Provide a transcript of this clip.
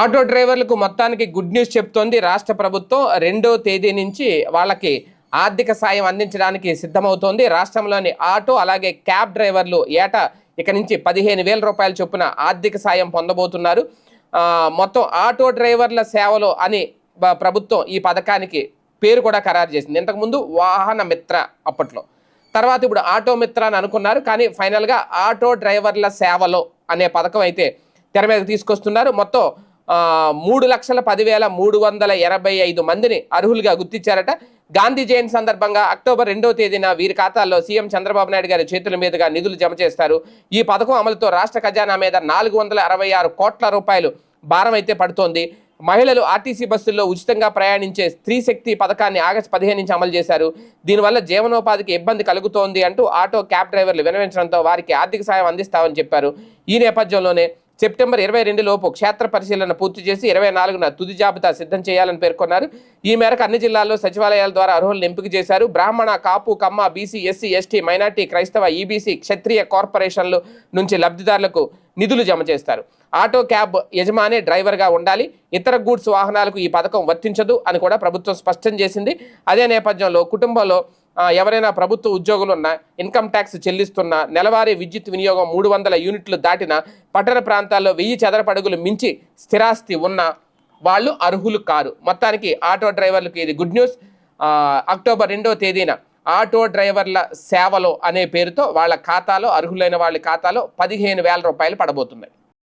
Auto డ్రైవర్లకు మొత్తానికి good news చెప్తోంది. రాష్ట్ర ప్రభుత్వం రెండో తేదీ నుంచి వాళ్ళకి ఆర్థిక సాయం అందించడానికి సిద్ధమవుతోంది. రాష్ట్రంలోని ఆటో అలాగే క్యాబ్ డ్రైవర్లు ఏటా ఇక నుంచి పదిహేను వేల రూపాయల చొప్పున ఆర్థిక సాయం పొందబోతున్నారు. మొత్తం ఆటో డ్రైవర్ల సేవలు అని ప్రభుత్వం ఈ పథకానికి పేరు కూడా ఖరారు చేసింది. ఇంతకుముందు వాహన మిత్ర అప్పట్లో. తర్వాత ఇప్పుడు ఆటో మిత్ర అని అనుకున్నారు. కానీ ఫైనల్గా ఆటో డ్రైవర్ల సేవలో అనే పథకం అయితే తెర మీద తీసుకొస్తున్నారు. మొత్తం మూడు లక్షల పదివేల మూడు వందల ఎనభై ఐదు మందిని అర్హులుగా గుర్తించారట. గాంధీ జయంతి సందర్భంగా అక్టోబర్ రెండో తేదీన వీరి ఖాతాల్లో సీఎం చంద్రబాబు నాయుడు గారి చేతుల మీదుగా నిధులు జమ చేస్తారు. ఈ పథకం అమలుతో రాష్ట్ర ఖజానా మీద నాలుగు వందల అరవై ఆరు కోట్ల రూపాయలు భారం అయితే పడుతోంది. మహిళలు ఆర్టీసీ బస్సుల్లో ఉచితంగా ప్రయాణించే స్త్రీ శక్తి పథకాన్ని ఆగస్టు పదిహేను నుంచి అమలు చేశారు. దీనివల్ల జీవనోపాధికి ఇబ్బంది కలుగుతోంది అంటూ ఆటో క్యాబ్ డ్రైవర్లు వినవించడంతో వారికి ఆర్థిక సాయం అందిస్తామని చెప్పారు. ఈ నేపథ్యంలోనే సెప్టెంబర్ ఇరవై రెండు లోపు క్షేత్ర పరిశీలన పూర్తి చేసి ఇరవై నాలుగున తుది జాబితా సిద్ధం చేయాలని పేర్కొన్నారు. ఈ మేరకు అన్ని జిల్లాల్లో సచివాలయాల ద్వారా అర్హులను ఎంపిక చేశారు. బ్రాహ్మణ కాపు కమ్మ బీసీ ఎస్సీ ఎస్టీ మైనార్టీ క్రైస్తవ ఈబీసీ క్షత్రియ కార్పొరేషన్లు నుంచి లబ్ధిదారులకు నిధులు జమ చేస్తారు. ఆటో క్యాబ్ యజమాని డ్రైవర్గా ఉండాలి. ఇతర గూడ్స్ వాహనాలకు ఈ పథకం వర్తించదు అని కూడా ప్రభుత్వం స్పష్టం చేసింది. అదే నేపథ్యంలో కుటుంబంలో ఎవరైనా ప్రభుత్వ ఉద్యోగులు ఉన్న ఇన్కమ్ ట్యాక్స్ చెల్లిస్తున్న నెలవారీ విద్యుత్ వినియోగం మూడు వందల యూనిట్లు దాటిన పట్టణ ప్రాంతాల్లో వెయ్యి చదరపడుగులు మించి స్థిరాస్తి ఉన్న వాళ్ళు అర్హులు కారు. మొత్తానికి ఆటో డ్రైవర్లకు ఇది గుడ్ న్యూస్. అక్టోబర్ రెండో తేదీన ఆటో డ్రైవర్ల సేవలో అనే పేరుతో వాళ్ళ ఖాతాలో అర్హులైన వాళ్ళ ఖాతాలో పదిహేను వేల రూపాయలు పడబోతున్నాయి.